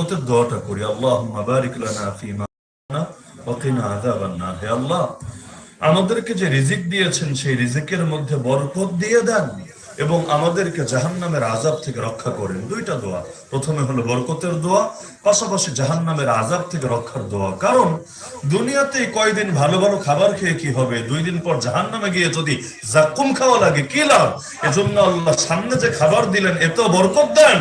বরকতের দোয়াটা করি। আল্লাহ আল্লাহ, আমাদেরকে যে রিজিক দিয়েছেন, সেই রিজিকের মধ্যে বরকত দিয়ে দেন এবং আমাদেরকে জাহান্নামের আজাব থেকে রক্ষা করেন। দুইটা দোয়া। প্রথমে হলো বরকতের দোয়া, পাশাপাশি জাহান্নামের আজাব থেকে রক্ষার দোয়া। কারণ দুনিয়াতে কয়দিন ভালো ভালো খাবার খেয়ে কি হবে? দুই দিন পর জাহান্নামে গিয়ে যদি জাকুম খাওয়া লাগে, কি লাভ? এজন্য আল্লাহ সামনে যে খাবার দিলেন এত বরকত দেন।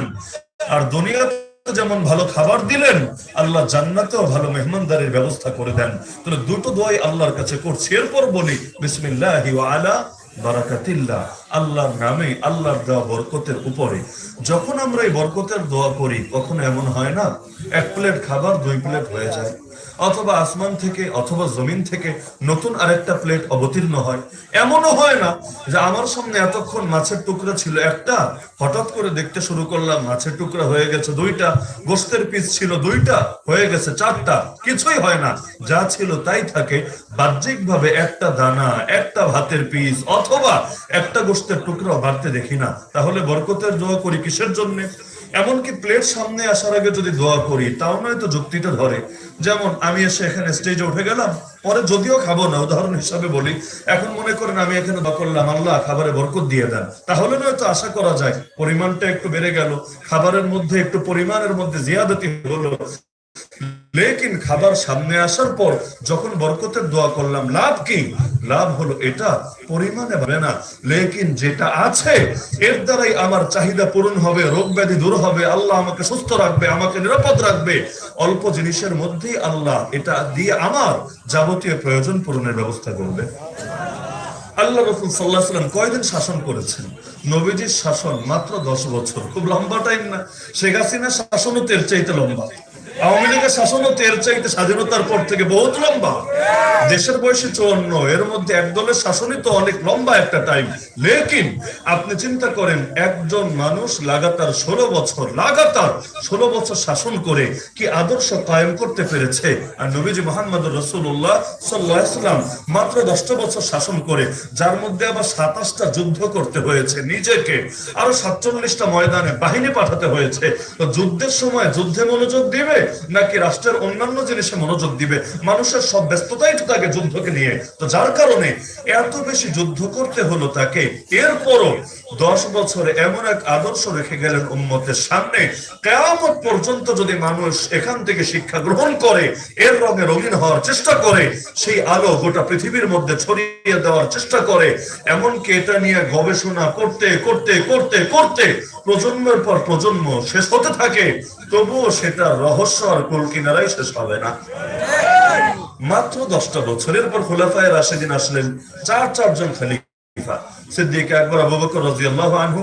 আর দুনিয়াতে যেমন ভালো খাবার দিলেন, আল্লাহ জান্নাতেও ভালো মেহমানদারের ব্যবস্থা করে দেন। তাহলে দুটো দোয়াই আল্লাহর কাছে করছি। এরপর বলি, বিসমিল্লাহি আলা বারাকাতিল্লাহ আল্লাহর নামে, আল্লাহর দেওয়া বরকতের উপরে। যখন আমরা এই বরকতের দোয়া করি, কখনো এমন হয় না, এক প্লেট খাবার দুই প্লেট হয়ে যায়। অথবা আসমান থেকে অথবা জমিন থেকে নতুন আরেকটা প্লেট অবতীর্ণ হয়। এমনও হয় না যে আমার সামনে এতক্ষণ মাছের টুকরা ছিল একটা, হঠাৎ করে দেখতে শুরু করলাম মাছের টুকরা হয়ে গেছে দুইটা, গোস্তের পিস ছিল দুইটা, হয়ে গেছে চারটা, কিছুই হয় না। যা ছিল তাই থাকে। বাহ্যিক ভাবে একটা দানা, একটা ভাতের পিস একটা গোস্তের টুকরা বাড়তে দেখি না, তাহলে বরকতের দোয়া করি কিসের জন্য? এমনকি প্লেট সামনে আসার আগে যদি দোয়া করি, তাও নয় তো যুক্তিটা ধরে। যেমন, আমি এসে এখানে স্টেজে উঠে গেলাম, পরে যদিও খাব না, উদাহরণ হিসাবে বলি, এখন মনে করেন আমি এখানে দোয়া করলাম, আল্লাহ খাবারে বরকত দিয়ে দেন। তাহলে নয়তো আশা করা যায়, পরিমাণটা একটু বেড়ে গেল, খাবারের মধ্যে একটু পরিমাণের মধ্যে জিয়াদতি হলো লেকিন খাবার সামনে আসার পর যখন বরকতের দোয়া করলাম, লাভ কি? লাভ হলো এটা, পরিমাণে হবে না। লেকিন যেটা আছে, এর দ্বারাই আমার চাহিদা পূরণ হবে, রোগ ব্যাধি দূর হবে, আল্লাহ আমাকে সুস্থ রাখবে, আমাকে নিরাপদ রাখবে। অল্প জিনিসের মধ্যেই আল্লাহ এটা দিয়ে আমার যাবতীয় প্রয়োজন পূরণের ব্যবস্থা করবে। আল্লাহ রসুল সাল্লাহ সাল্লাম কয়দিন শাসন করেছেন? নবীজির শাসন মাত্র দশ বছর। খুব লম্বা টাইম না। শেখ হাসিনা শাসনও তের চাইতে লম্বা। আওয়ামী লীগের শাসনও তের চাইতে স্বাধীনতার পর থেকে বহুত লম্বা। দেশের বয়সে চুয়ান্ন, এর মধ্যে এক দলের শাসনই তো অনেক লম্বা একটা টাইম লেকিন আপনি চিন্তা করেন, একজন মানুষ লাগাতার ষোলো বছর, লাগাতার ষোলো বছর শাসন করে কি আদর্শ কায়েম করতে পেরেছে? আর নবীজি মোহাম্মদ রসুল্লাহ সাল্লাহাম মাত্র দশটা বছর শাসন করে, যার মধ্যে আবার সাতাশটা যুদ্ধ করতে হয়েছে নিজেকে। আরও সাতচল্লিশটা ময়দানে বাহিনী পাঠাতে হয়েছে। তো যুদ্ধের সময় যুদ্ধে মনোযোগ দিবে? নাকি রাষ্ট্রের অন্যান্য জিনিসে মনোযোগ দিবে? মানুষের সব ব্যস্ততাই তো তাকে যুদ্ধকে নিয়ে। তো যার কারণে এত বেশি যুদ্ধ করতে হলো তাকে। এরপরও দশ বছরে এমন এক আদর্শ রেখে গেলেন উম্মতের সামনে। কেয়ামত পর্যন্ত যদি মানুষ এখান থেকে শিক্ষা গ্রহণ করে, এর রঙে রঙিন হওয়ার চেষ্টা করে, সেই আলো গোটা পৃথিবীর মধ্যে ছড়িয়ে দেওয়ার চেষ্টা করে, এমনকি এটা নিয়ে গবেষণা করতে করতে করতে করতে প্রজন্মের পর প্রজন্ম শেষ হতে থাকে, তবুও সেটা রহস্য আর কুল কিনারাই শেষ হবে না। মাত্র দশটা বছরের পর খোলাফায় রাশেদিন আসলেন, চার চারজন খলিফা। সিদ্দিক আকবর আবু বকর রাদিয়াল্লাহু আনহু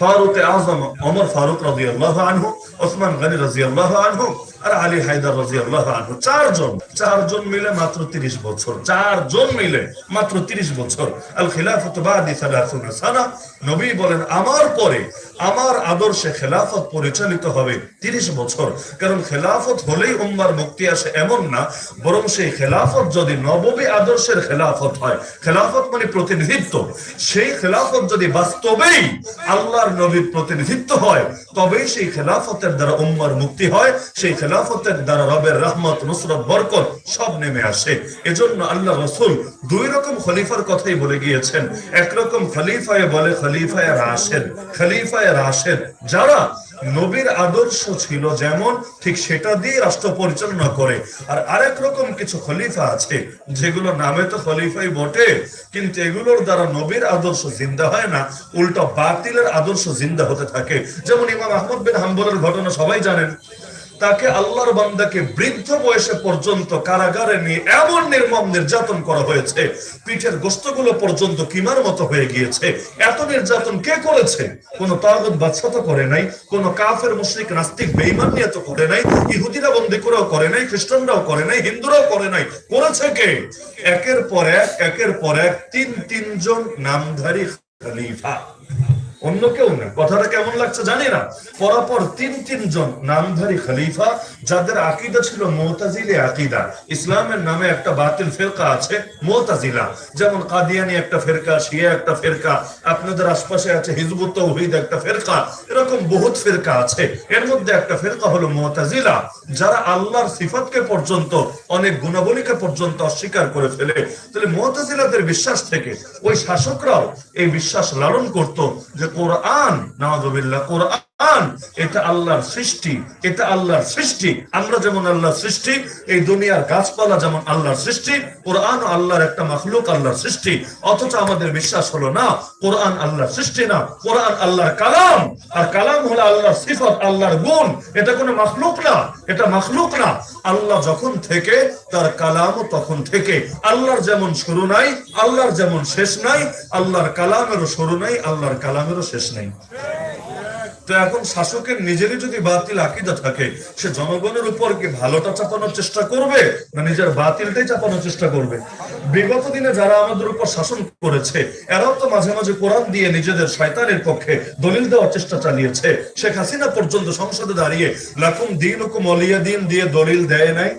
ফারুক আযম ওমর ফারুক রাদিয়াল্লাহু আনহু, ওসমান গনি রাদিয়াল্লাহু আনহু, আর আলী হায়দার রাদিয়াল্লাহু আনহু। চারজন চারজন মিলে মাত্র 30 বছর, চারজন মিলে মাত্র 30 বছর। আল খিলাফত বাদি 30 সানা। নবী বলেন, আমার পরে, আমার আদর্শে খেলাফত পরিচালিত হবে 30 বছর। কারণ খেলাফত হলেই উম্মার মুক্তি আসে এমন না, বরং সেই খেলাফত যদি নববী আদর্শের খেলাফত হয়, খেলাফত মানে প্রতিনিধিত্ব। সেই খেলাফত যদি বাস্তবেই আল্লাহর নবীর প্রতিনিধিত্ব হয়, তবেই সেই খেলাফতের দ্বারা উম্মার মুক্তি হয়, সেই খেলাফতের দ্বারা রবের রহমত, নুসরত, বরকত সব নেমে আসে। এজন্য আল্লাহ রসুল দুই রকম খলিফার কথাই বলে গিয়েছেন। একরকম খলিফায় বলে খলিফায় রাশেদ। খলিফায় রাশেদ যারা নবীর আদর্শ ছিল যেমন ঠিক সেটা দিয়ে রাষ্ট্র পরিচালনা করে। আর আরেক রকম কিছু খলিফা আছে, যেগুলো নামে তো খলিফাই বটে, কিন্তু এগুলোর দ্বারা নবীর আদর্শ জিন্দা হয় না, উল্টা বাতিলের আদর্শ জিন্দা হতে থাকে। যেমন ইমাম আহমদ বিন হাম্বলের ঘটনা সবাই জানেন। তাকে আল্লাহর বান্দাকে বৃদ্ধ বয়সে পর্যন্ত কারাগারে নিয়ে এমন নির্মম নির্যাতন করা হয়েছে, পিঠের গোস্তগুলো পর্যন্ত কিমার মতো হয়ে গিয়েছে। এত নির্যাতন কে করেছে? কোন তাগত বাচ্চা তো করে নাই, কোন কাফের, মুশরিক, নাস্তিক, বেঈমান নিয়ে তো করে নাই, ইহুদিরা বন্দি করেও করে নাই, খ্রিস্টানরাও করে নাই, হিন্দুরাও করে নাই। করেছে কে? একের পর এক, একের পর এক, তিন, তিনজন নামধারী খলিফা। অন্য কেউ না। কথাটা কেমন লাগছে জানি না। পরাপর তিন তিনজন নামধারী খলিফা, যাদের আকিদা ছিল মোতাজিলে আকিদা। ইসলামের নামে একটা বাতিল ফেরকা আছে, মোতাজিলা। যেমন কাদিয়ানি একটা ফেরকা, শিয়া একটা ফেরকা, আপনাদের আশপাশে আছে হিজবুত তৌহিদ একটা ফেরকা, এরকম বহুত ফেরকা আছে। এর মধ্যে একটা ফেরকা হলো মোতাজিলা, যারা আল্লাহর সিফাতকে পর্যন্ত, অনেক গুণাবলীকে পর্যন্ত অস্বীকার করে ফেলে। তাহলে মোতাজিলাদের বিশ্বাস থেকে ওই শাসকরাও এই বিশ্বাস লালন করত যে কোরআন নওয়াজবিল্লাহ কোরআন এটা আল্লাহর সৃষ্টি, এটা আল্লাহর সৃষ্টি। আমরা যেমন আল্লাহর সৃষ্টি, এই দুনিয়ার গাছপালা যেমন আল্লাহর সৃষ্টি কোরআন আল্লাহর একটা আল্লাহর সৃষ্টি। অথচ আমাদের বিশ্বাস হলো না, কোরআন আল্লাহর সৃষ্টি না, কোরআন আল্লাহর কালাম। আর কালাম হলো আল্লাহর সিফত, আল্লাহর গুণ। এটা কোনো মখলুক না, এটা মখলুক না। আল্লাহ যখন থেকে, তার কালামও তখন থেকে। আল্লাহর যেমন শুরু নাই, আল্লাহর যেমন শেষ নাই, আল্লাহর কালামেরও শুরু নাই, আল্লাহর কালামেরও শেষ নাই। তো এখন শাসকের নিজেরই যদি বাতিল আকিদা থাকে, সে জনগণের উপর কি ভালোটা চাপানোর চেষ্টা করবে না নিজের বাতিলটাই চাপানোর চেষ্টা করবে? বিগত দিনে যারা আমাদের উপর শাসন করেছে, এরাও তো মাঝে মাঝে কোরআন দিয়ে নিজেদের শয়তানের পক্ষে দলিল দেওয়ার চেষ্টা চালিয়েছে। শেখ হাসিনা পর্যন্ত সংসদে দাঁড়িয়ে লাকুম দিন হুকুম অলিয়া দিন দিয়ে দলিল দেয় নাই।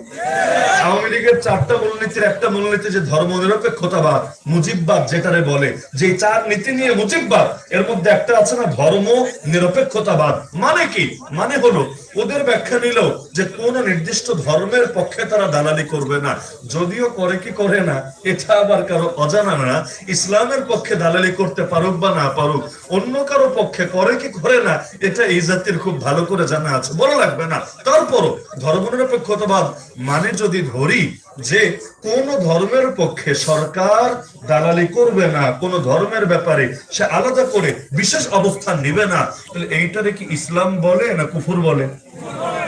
আওয়ামী লীগের চারটা মূলনীতির একটা মূলনীতি যে ধর্ম নিরপেক্ষতাবাদ মুজিববাদ যেটারে বলে যে চার নীতি নিয়ে মুজিববাদ, এর মধ্যে একটা আছে না ধর্ম নিরপেক্ষতাবাদ মানে কি? মানে হলো, ওদের ব্যাখ্যা নিল যে কোন নির্দিষ্ট ধর্মের পক্ষে তারা দালালি করবে না। যদিও করে কি করে না, এটা আবার কারও অজানা না। ইসলামের পক্ষে দালালি করতে পারুক বা না পারুক, অন্য কারও পক্ষে করে কি করে না, এটা এই জাতির খুব ভালো করে জানা আছে। বলা লাগবে না। তারপরও ধর্মনিরপেক্ষতাবাদ মানে যদি ধরি যে কোন ধর্মের পক্ষে সরকার দালালি করবে না, কোন ধর্মের ব্যাপারে সে আলাদা করে বিশেষ অবস্থান নিবে না। তাহলে এইটারে কি ইসলাম বলে না কুফুর বলে?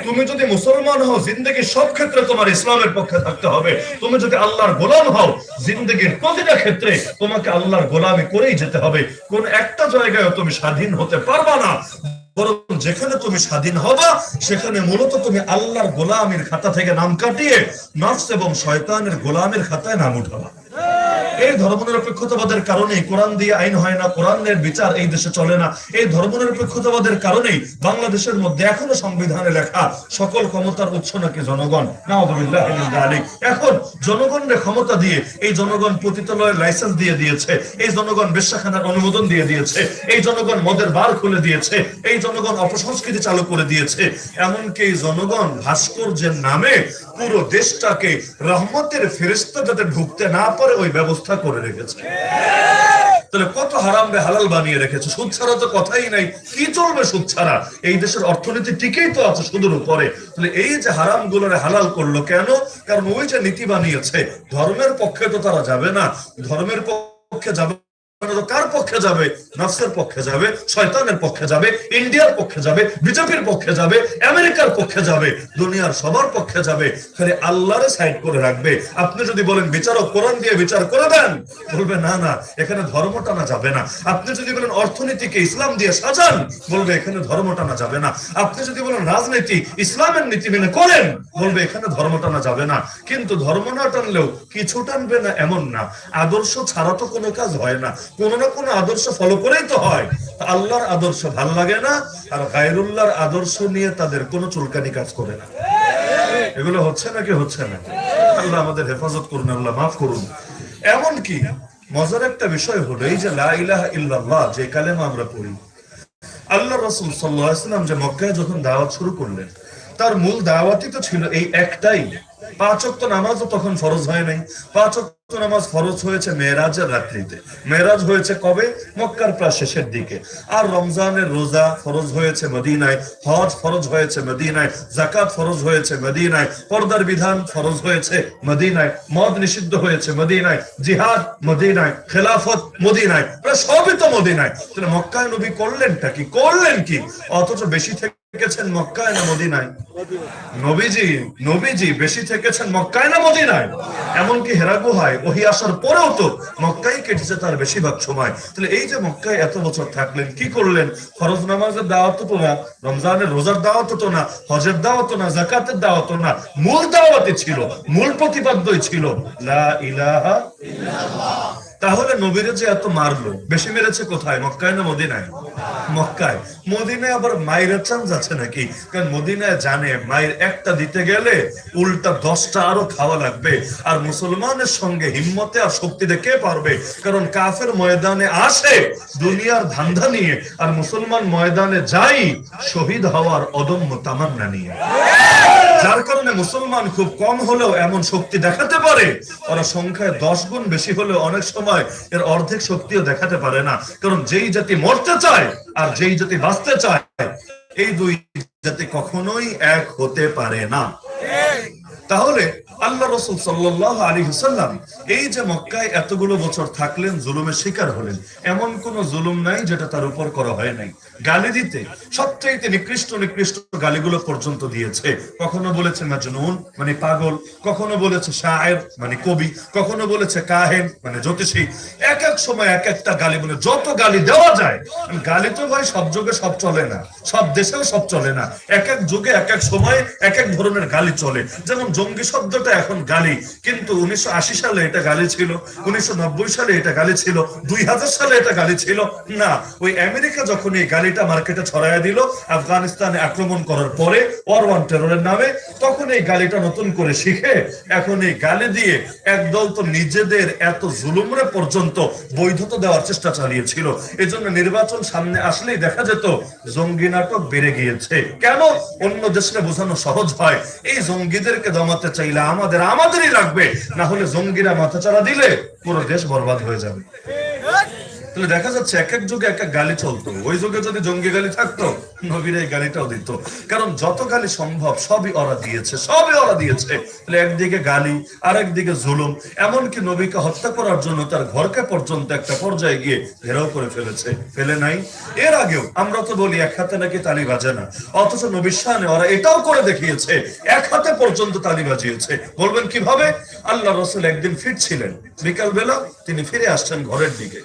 তুমি যদি মুসলমান হও, জিন্দগি সব ক্ষেত্রে তোমার ইসলামের পক্ষে থাকতে হবে। তুমি যদি আল্লাহর গোলাম হও, জিন্দগির প্রতিটা ক্ষেত্রে তোমাকে আল্লাহর গোলামি করেই যেতে হবে। কোন একটা জায়গায় তুমি স্বাধীন হতে পারবা না। বরং যেখানে তুমি স্বাধীন হবা, সেখানে মূলত তুমি আল্লাহর গোলামের খাতা থেকে নাম কাটিয়ে নফস এবং শয়তানের গোলামের খাতায় নাম উঠাবা। এই ধর্মনিরপেক্ষতাবাদের কারণে কোরআন দিয়ে আইন হয় না, কোরআনের বিচার এই দেশে চলে না। এই ধর্মনিরপেক্ষতাবাদের কারণেই বাংলাদেশের মধ্যে এখনও সংবিধানে লেখা সকল ক্ষমতার উৎস নাকি জনগণ। এখন জনগণের ক্ষমতা দিয়ে এই জনগণ পতিতালয়ের লাইসেন্স দিয়ে দিয়েছে, এই জনগণ বেশ্যাখানার অনুমোদন দিয়ে দিয়েছে, এই জনগণ মদের বার খুলে দিয়েছে, এই জনগণ অপসংস্কৃতি চালু করে দিয়েছে। এমনকি এই জনগণ ভাস্কর্যের নামে পুরো দেশটাকে রহমতের ফেরেস্তা যাতে ঢুকতে না পারে ওই ব্যবস্থা করে রেখেছে। তাহলে কত হারাম বে হালাল বানিয়ে রেখেছে? সুদ ছাড়া তো কথাই নাই। কি চলবে সুদ ছাড়া? এই দেশের অর্থনীতি টিকেই তো আছে, সুদের উপরে। তাহলে এই যে হারামগুলো হালাল করল কেন? কারণ ওই যে নীতি বানিয়েছে, ধর্মের পক্ষে তো তারা যাবে না। ধর্মের পক্ষে যাবে কার পক্ষে যাবে? নফসের পক্ষে যাবে, শয়তানের পক্ষে যাবে, ইন্ডিয়ার পক্ষে যাবে, বিজেপির পক্ষে যাবে, আমেরিকার পক্ষে যাবে, দুনিয়ার সবার পক্ষে যাবে। খালি আল্লাহরে সাইড করে রাখবে। আপনি যদি বলেন, বিচারক কোরআন দিয়ে বিচার করে দেন, বলবে, না না, এখানে ধর্ম টানা যাবে না। আপনি যদি বলেন, অর্থনীতিকে ইসলাম দিয়ে সাজান, বলবে, এখানে ধর্ম টানা যাবে না। আপনি যদি বলেন, রাজনীতি ইসলামের নীতি মেনে করেন, বলবে, এখানে ধর্ম টানা যাবে না। কিন্তু ধর্ম না টানলেও কিছু টানবে না, এমন না। আদর্শ ছাড়া তো কোনো কাজ হয় না। কোন না কোনো আদর্শ ফলো করেই তো হয়। আল্লাহর আদর্শ ভালো লাগে না, আর গায়রুল্লাহর আদর্শ নিয়ে তাদের কোনো চুলকানি কাজ করে না। এগুলো হচ্ছে নাকি হচ্ছে না? আল্লাহ আমাদের হেফাজত করুন, আল্লাহ মাফ করুন। এমন কি মজার একটা বিষয় হলো এই যে লা ইলাহা যে কালেমা আমরা পড়ি আল্লাহ রসুল সাল্লাম যে মক্কায় যখন দাওয়াত শুরু করলেন, তার মূল দাওয়াতই তো ছিল এই একটাই। পাঁচ অক্ত নামাজও তখন ফরজ হয় নাই, পাঁচ নামাজ ফরজ হয়েছে মেয়েরাজের রাত্রিতে। মেয়েরাজ হয়েছে কবে? মক্কার শেষের দিকে। আর রমজানের রোজা ফরজ হয়েছে মদিনায়, হজ ফরজ হয়েছে মদিনায় জাকাত ফরজ হয়েছে মদিনায়, পর্দার বিধান ফরজ হয়েছে মদিনায়, মদ নিষিদ্ধ হয়েছে মদিনায়, জিহাদ মদিনায়, খেলাফত মদিনায়, প্রায় সবই তো মদিনায়। তাহলে মক্কায় নবী করলেনটা কি? করলেন কি? অথচ বেশি থেকেছেন মক্কায় না মদিনায়? নবীজি নবীজি বেশি থেকেছেন মক্কায় না মদিনায়? এমনকি হেরা গুহায়, ওহি আসার পরেও তো মক্কাই কেটেছে তার বেশিরভাগ সময়। তাহলে এই যে মক্কায় এত বছর থাকলেন, কি করলেন? ফরজ নামাজের দাওয়াত তো না, রমজানের রোজার দাওয়াত তো না, হজের দাওয়াত না জাকাতের দাওয়াত না, মূল দাওয়াতই ছিল, মূল প্রতিপাদ্যই ছিল, লা ইলাহা তাহলে নবীরে যে এত মারলো, বেশি মেরেছে কোথায়? মক্কায় না মদিনায়? মক্কায়। মদিনায় আবার মায়ের চান্স আছে নাকি? কারণ মদিনায় জানে মায়ের একটা দিতে গেলে উল্টা দশটা আরও খাওয়া লাগবে। আর মুসলমানের সঙ্গে হিম্মতে আর শক্তিতে কে পারবে? কারণ কাফের ময়দানে আসে, দুনিয়ার ধান্দা নিয়ে, আর মুসলমান ময়দানে যাই, শহীদ হওয়ার অদম্য তামান্না নিয়ে। যার কারণে মুসলমান খুব কম হলেও এমন শক্তি দেখাতে পারে। ওরা সংখ্যায় দশ গুণ বেশি হলেও অনেক সময় এর অর্ধেক শক্তিও দেখাতে পারে না। কারণ যেই জাতি মরতে চায় আর যেই জাতি বাঁচতে চায়, এই দুই জাতি কখনোই এক হতে পারে না। তাহলে আল্লাহ রসুল সাল্লাহ আলী হুসাল্লাম এই যে মক্কায় এতগুলো বছর থাকলেন, জুলুমের শিকার হলেন। এমন কোন জুলুম নাই যেটা তার উপর করা হয় নাই। গালি দিতে, সবচাইতে নিকৃষ্ট নিকৃষ্ট গালিগুলো পর্যন্ত দিয়েছে। কখনো বলেছে মাজনুন মানে পাগল। কখনো বলেছে শায়ের মানে কবি। কখনো বলেছে কাহেন মানে জ্যোতিষী। এক এক সময় এক একটা গালি বলে, যত গালি দেওয়া যায়, গালি তো ভাই সব যুগে সব চলে না। সব দেশেও সব চলে না। এক এক যুগে এক এক সময় এক এক ধরনের গালি চলে। যেমন জঙ্গি শব্দটা এখন গালি। কিন্তু উনিশশো সালে এটা গালি ছিল, উনিশশো সালে এটা গালি ছিল, দুই সালে এটা গালি ছিল। না, ওই আমেরিকা যখন এই গালিটা মার্কেটে ছড়াইয়া দিল, আফগানিস্তানে আক্রমণ করার পরে ওয়ার ওয়ান টেরোরের নামে, তখন এই গালিটা নতুন করে শিখে, এখন এই গালি দিয়ে একদল তো নিজেদের এত জুলুমরে পর্যন্ত বৈধতা দেওয়ার চেষ্টা চালিয়েছিল। এজন্য নির্বাচন সামনে আসলেই দেখা যেত, জঙ্গি নাটক বেড়ে গিয়েছে। কেন? অন্য দেশে বোঝানো সহজ হয়। এই জঙ্গিদেরকে দমাতে চাইলে আমাদের আমাদেরই লাগবে। না হলে জঙ্গিরা মাথা চাড়া দিলে পুরো দেশ বরবাদ হয়ে যাবে। তাহলে দেখা যাচ্ছে এক এক যুগে এক এক গালি চলতো। ওই যুগে যদি জঙ্গি গালি থাকতো, নবীর এই গালিটাও দিত। কারণ যত গালি সম্ভব, সবই ওরা দিয়েছে, সবই ওরা দিয়েছে। তাহলে একদিকে গালি আর একদিকে জুলুম। এমনকি নবীকে হত্যা করার জন্য তার ঘরকে পর্যন্ত একটা পর্যায়ে গিয়ে ঘেরাও করে ফেলেছে। ফেলে নাই? এর আগেও, আমরা তো বলি এক হাতে নাকি তালি বাজে না। অথচ নবীর সামনে ওরা এটাও করে দেখিয়েছে, এক হাতে পর্যন্ত তালি বাজিয়েছে। বলবেন কীভাবে? আল্লাহ রসুল একদিন ফিরছিলেন। বিকাল বেলা তিনি ফিরে আসছেন ঘরের দিকে।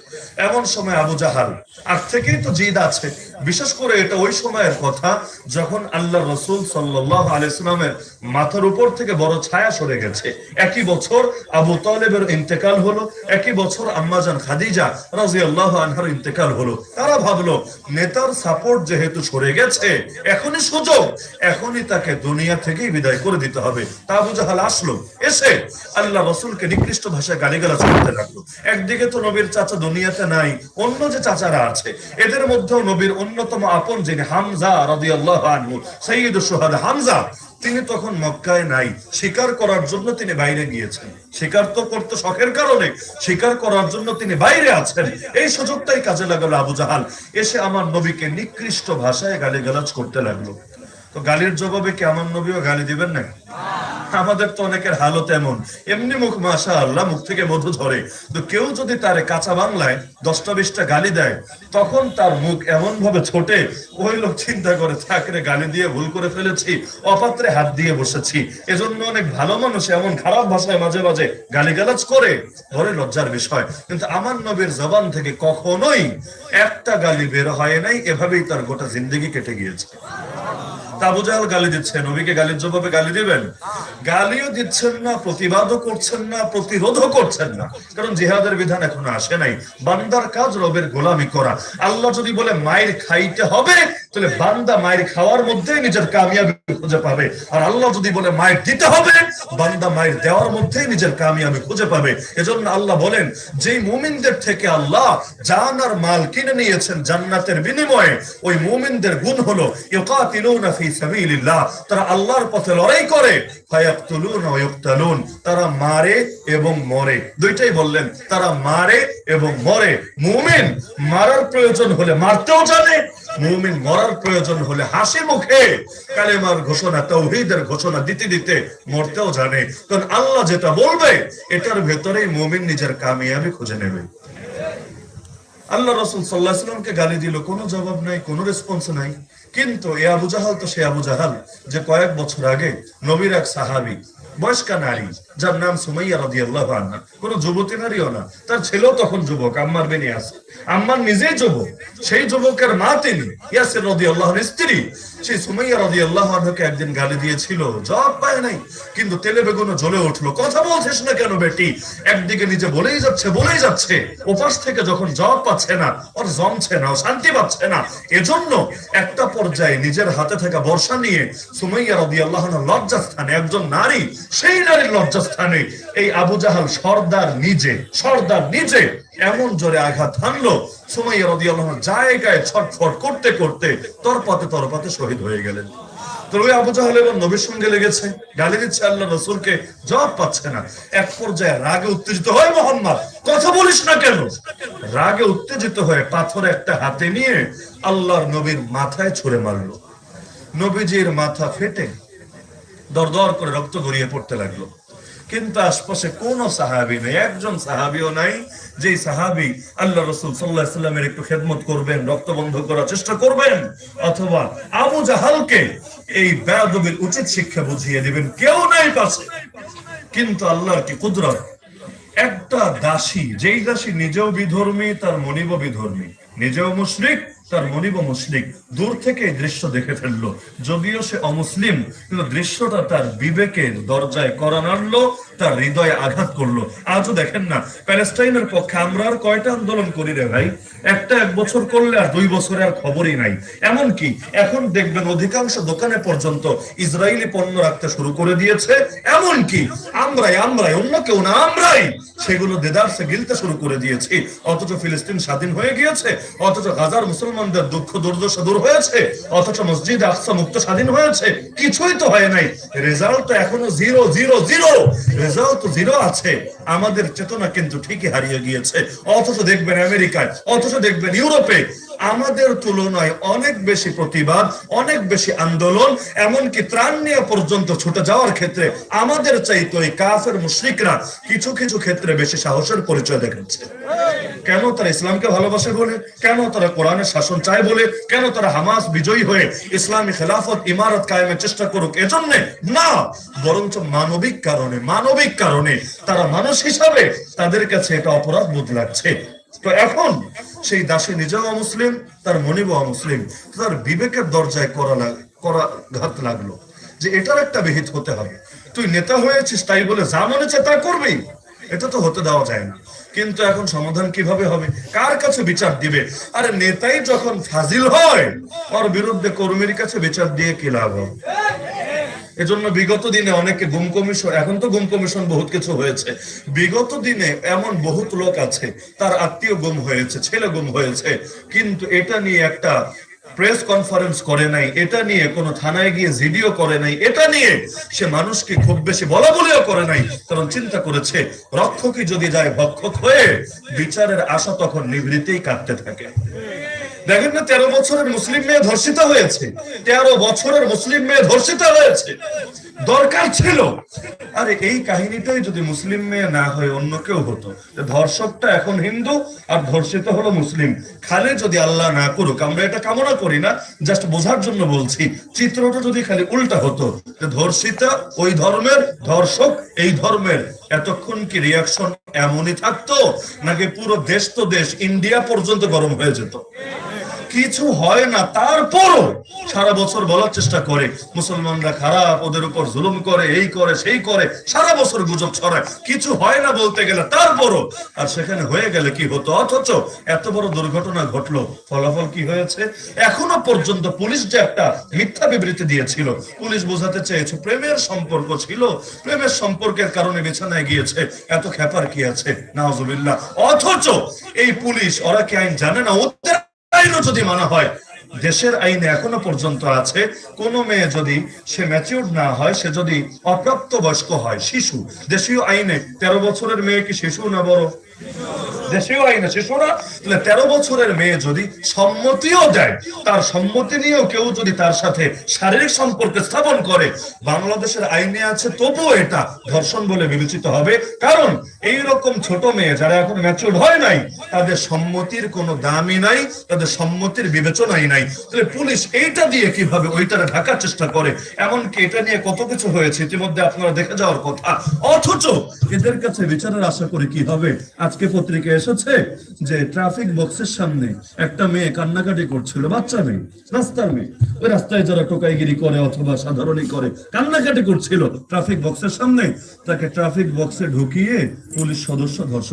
এমন সময় আবু জাহাল? আর থেকেই তো জিদ আছে। বিশেষ করে এটা ওই সময়ের কথা যখন আল্লাহ রসুল সাল্লাহ আলাইসলামের মাথার উপর থেকে বড় ছায়া সরে গেছে। একই বছর আবু তালেবের ইন্তেকাল হলো, একই বছর আম্মাজান খাদিজা রাজি আল্লাহ আনহার ইন্তেকাল হলো। তারা ভাবলো, নেতার সাপোর্ট যেহেতু সরে গেছে, এখনই সুযোগ, এখনই তাকে দুনিয়া থেকেই বিদায় করে দিতে হবে। তা আবু জাহাল আসলো, এসে আল্লাহ রসুলকে নিকৃষ্ট ভাষায় গালিগালাজ করতে লাগল। একদিকে তো নবীর চাচা দুনিয়াতে নাই অন্য যে চাচারা আছে, এদের মধ্যেও নবীর অন্যতম আপন যিনি হামজা রাদিয়াল্লাহু আনহু সাইয়্যিদ সুহাদা হামজা, তিনি তখন মক্কায় নাই। শিকার করার জন্য তিনি বাইরে গিয়েছেন। শিকার তো করতে শখের কারণে, শিকার করার জন্য তিনি বাইরে আছেন। এই সুযোগটাই কাজে লাগালো আবু জাহাল। এসে আমার নবীকে নিকৃষ্ট ভাষায় গালিগালাজ করতে লাগল। তো গালির জবাবে কি আমার নবীও গালি দিবেন না? আমাদের তো অনেকের হালত এমন। এমনি মুখ মাসা আল্লাহ মুখ থেকে মধু ধরে। তো কেউ যদি তার কাঁচা বাংলায় দশটা, বিশটা গালি দেয়, তখন তার মুখ এমন ভাবে ছোটে, ওই লোক চিন্তা করে থাকরে গালি দিয়ে ভুল করে ফেলেছি, অপাত্রে হাত দিয়ে বসেছি। এজন্য অনেক ভালো মানুষ এমন খারাপ ভাষায় মাঝে মাঝে গালিগালাজ করে। ধরে, লজ্জার বিষয়। কিন্তু আমার নবীর জবান থেকে কখনোই একটা গালি বের হয় নাই, এভাবেই তার গোটা জিন্দগি কেটে গিয়েছে। আবু জাহাল গালি দিচ্ছে নবীকে গালির জবাবে গালি দিবেন? গালিও দিচ্ছেন না, প্রতিবাদও করছেন না, প্রতিরোধও করছেন না। কারণ জিহাদের বিধান এখনও আসে নাই। বান্দার কাজ রবের গোলামি করা। আল্লাহ যদি বলে, মায়ের খাইতে হবে তাহলে বান্দা মায়ের খাওয়ার মধ্যেই নিজের কামিয়াবি খুঁজে পাবে। আর আল্লাহ যদি বলে, মায়ের দিতে হবে বান্দা মায়ের দেওয়ার মধ্যেই নিজের কামিয়াবি খুঁজে পাবে। এজন্য আল্লাহ বলেন, যেই মুমিনদের থেকে আল্লাহ জান আর মাল কিনে নিয়েছেন জান্নাতের বিনিময়ে, ওই মুমিনদের গুণ হলো, ইউকাতিলুনা ফি তারা আল্লাহর পথে লড়াই করে। তারা মারে এবং মরে। দুইটাই বললেন, তারা মারে এবং মরে। মুমিন মারার প্রয়োজন হলে মারতেও জানে, মুমিন মরার প্রয়োজন হলে হাসি মুখে। কালেমার ঘোষণা, তৌহিদের ঘোষণা দিতে দিতে মরতেও জানে। কারণ আল্লাহ যেটা বলবে, এটার ভেতরেই মুমিন নিজের কামিয়াবি খুঁজে নেবে। আল্লাহ রসুল সাল্লাহ সাল্লামকে গালি দিল, কোনো জবাব নাই, কোনো রেসপন্স নাই। কিন্তু এ আবু জাহাল তো সে আবু জাহাল, যে কয়েক বছর আগে নবীর এক সাহাবি, বয়স্কা নারী যার নাম সুমাইয়া রাদিয়াল্লাহু আনহা। কোনো যুবতী নারীও না। তার ছেলেও তখন যুবক, আম্মার বেনি আছে। আম্মার নিজেই যুবক। সেই যুবকের মা তিনি, ইয়াসির রাদিয়াল্লাহুর স্ত্রী। সেই সুমাইয়া রাদিয়াল্লাহু আনহাকে একদিন গালি দিয়েছিল, জবাব পায় নাই। কিন্তু তেলে বেগুনে জ্বলে উঠল। কথা বলছিস না কেন বেটি? একদিকে নিজে বলেই যাচ্ছে বলেই যাচ্ছে। ওপাশ থেকে যখন জবাব পাচ্ছে না, ওর জমছে না শান্তি পাচ্ছে না। এজন্য একটা পর্যায়ে নিজের হাতে থাকা বর্ষা নিয়ে সুমাইয়া রাদিয়াল্লাহু আনহা লজ্জাস্থানে একজন নারী, সেই নারীর লজ্জাস্থানে এই আবু জাহাল সর্দার নিজে সর্দার নিজে এমন জোরে আঘাত হানলো। সুমাইয়া রাদিয়াল্লাহু জায়গায় ছটফট করতে করতে তরপাতে তরপাতে শহীদ হয়ে গেলেন। কথা বলিস না কেন? রাগে উত্তেজিত হয়ে একটা হাতে নিয়ে আল্লাহর নবীর মাথায় ছুঁড়ে মারলো। নবীজির মাথা ফেটে দরদর করে রক্ত গড়িয়ে পড়তে লাগল। কিন্তু আশপাশে কোন সাহাবি নেই, একজন সাহাবিও নাই যে সাহাবি আল্লাহ রসুল সাল্লাহ সাল্লামের একটু খেদমত করবেন, রক্ত বন্ধ করার চেষ্টা করবেন, অথবা আবু জাহালকে এই বেয়াদবির উচিত শিক্ষা বুঝিয়ে দিবেন, কেউ নাই পাশে। কিন্তু আল্লাহর কি কুদরত? একটা দাসী, যেই দাসী নিজেও বিধর্মী, তার মনিব বিধর্মী, নিজেও মুশরিক তার গরিব মুসলিম দূর থেকে দৃশ্য দেখে ফেলল। যদিও সে অমুসলিম, কিন্তু দৃশ্যটা তার বিবেকের দরজায় করা নাড়লো তার হৃদয়ে আঘাত করল। আজও দেখেন না। প্যালেস্টাইনের পক্ষে আমরা আর কয়টা আন্দোলন করি রে ভাই? একটা এক বছর করলে আর দুই বছরে আর খবরই নাই। এমন কি এখন দেখবেন অধিকাংশ দোকানে পর্যন্ত ইসরায়েলি পণ্য রাখতে শুরু করে দিয়েছে। এমন কি আমরাই আমরাই, অন্য কেউ না, আমরাই সেগুলো দেদারসে গিলতে শুরু করে দিয়েছি। অথচ ফিলিস্তিন স্বাধীন হয়ে গিয়েছে, অথচ হাজার মুসলমানদের দুঃখ, দুর্দশা দূর হয়েছে, অথচ মসজিদ আকসা মুক্ত স্বাধীন হয়েছে, কিছুই তো হয় নাই। রেজাল্ট তো এখনও zero zero zero result zero আছে। আমাদের চেতনা কিন্তু ঠিকই হারিয়ে গিয়েছে। অথচ দেখবেন আমেরিকায়, অথচ দেখবেন ইউরোপে। আমাদের তুলনায় অনেক বেশি প্রতিবাদ, অনেক বেশি আন্দোলন, এমনকি ত্রাণ নিয়ে পর্যন্ত ছুটে যাওয়ার ক্ষেত্রে আমাদের চাইতে ওই কাফের মুশরিকরা কিছু কিছু ক্ষেত্রে বেশি সাহসের পরিচয় দেখাচ্ছে কেন তারা ইসলামকে ভালোবাসে বলে? কেন তারা কোরআনের শাসন চায় বলে? কেন তারা হামাস বিজয়ী হয়ে ইসলামী খেলাফত, ইমারত কায়েমের চেষ্টা করুক? এজন্য না, বরঞ্চ মানবিক কারণে মানবিক কারণে তারা মানুষ হিসাবে তাদের কাছে এটা অপরাধ বোধ লাগছে। তো এখন সেই দাসী নিজেও মুসলিম তার মনিব মুসলিম তার বিবেকের দরজায় করা করা ঘাত লাগল যে এটার একটা বিহিত হতে হবে। তুই নেতা হয়েছিস তাই বলে যা মনে তা করবি। এটা তো হতে দেওয়া যায় না। কিন্তু এখন সমাধান কীভাবে হবে? কার কাছে বিচার দিবে? আরে নেতাই যখন ফাজিল হয়, ওর বিরুদ্ধে কর্মীর কাছে বিচার দিয়ে কি লাভ হবে? এজন্য বিগত দিনে অনেকে গুম কমিশন এখন তো গুম কমিশন বহুত কিছু হয়েছে। বিগত দিনে এমন বহুত লোক আছে, তার আত্মীয় গুম হয়েছে, ছেলে গুম হয়েছে, কিন্তু এটা নিয়ে একটা প্রেস কনফারেন্স করে নাই, এটা নিয়ে কোনো থানায় গিয়ে ভিডিও করে নাই, এটা নিয়ে সে মানুষকে খুব বেশি বলা বলেও করে নাই, কারণ চিন্তা করেছে, রক্ষকই যদি যায় ভক্ষক হয়ে বিচারের আশা তখন নিভৃতেই কাটতে থাকে। দেখেন না, তেরো বছরের মুসলিম মেয়ে ধর্ষিত হয়েছে। তেরো বছরের মুসলিম মেয়ে ধর্ষিত হয়েছে। দরকার ছিল। আরে, এই কাহিনীটাই যদি মুসলিম মেয়ে না হয়, অন্য কেউ হতো। ধর্ষকটা এখন হিন্দু, আর ধর্ষিত হলো মুসলিম। খালি যদি আল্লাহ না করুক, আমরা এটা কামনা করি না, জাস্ট বোঝার জন্য বলছি, চিত্রটা যদি খালি উল্টা হতো ধর্ষিতা ওই ধর্মের, ধর্ষক এই ধর্মের। এতক্ষণ কি রিয়াকশন এমনই থাকতো? নাকি পুরো দেশ তো দেশ ইন্ডিয়া পর্যন্ত গরম হয়ে যেত? কিছু হয় না, তারপরও সারা বছর বলার চেষ্টা করে, মুসলমানরা খারাপ, ওদের উপর জুলুম করে, এই করে, সেই করে, সারা বছর গুজব ছড়ায়। কিছু হয় না বলতে গেলে, তারপরও। আর সেখানে হয়ে গেলে কি হতো? অথচ এত বড় দুর্ঘটনা ঘটলো, ফলাফল কি হয়েছে? এখনও পর্যন্ত পুলিশ যে একটা মিথ্যা বিবৃতি দিয়েছিল, পুলিশ বোঝাতে চেয়েছে, প্রেমের সম্পর্ক ছিল। প্রেমের সম্পর্কের কারণে বিছানায় গিয়েছে, এত খেপার কি আছে? নাহজুবিল্লাহ অথচ এই পুলিশ, ওরা কি আইন জানে না? ওদের আইনও যদি মানা হয়, দেশের আইনে এখনও পর্যন্ত আছে, কোন মেয়ে যদি সে ম্যাচিউর না হয়, সে যদি অপ্রাপ্ত বয়স্ক হয়, শিশু, দেশীয় আইনে তেরো বছরের মেয়ে কি শিশু না বড়? তাহলে তেরো বছরের মেয়ে যদি সম্মতিও দেয়, তার সম্মতি নিয়েও কেউ যদি তার সাথে শারীরিক সম্পর্ক স্থাপন করে, বাংলাদেশের আইনে আছে এটা ধর্ষণ বলে বিবেচিত হবে। কারণ এই রকম ছোট মেয়ে যারা এখন ম্যাচুর হয় নাই, তাদের সম্মতির কোনো দামই নাই, তাদের সম্মতির বিবেচনাই নাই। তাহলে পুলিশ এইটা দিয়ে কীভাবে ওইটারে ঢাকার চেষ্টা করে? এমনকি এটা নিয়ে কত কিছু হয়েছে ইতিমধ্যে আপনারা দেখে যাওয়ার কথা। অথচ এদের কাছে বিচারের আশা করে কি হবে? আজকে পত্রিকা এসেছে যে ট্রাফিক বক্সের সামনে একটা মেয়ে কান্নাকাটি করছিল, বাচ্চা মেয়ে, রাস্তার মেয়ে। ওই রাস্তায় যারা টোকাইগিরি করে অথবা সাধারণই করে, কান্নাকাটি করছিল ট্রাফিক বক্সের সামনে। তাকে ট্রাফিক বক্সে ঢুকিয়ে পুলিশ সদস্য ধর্ষণ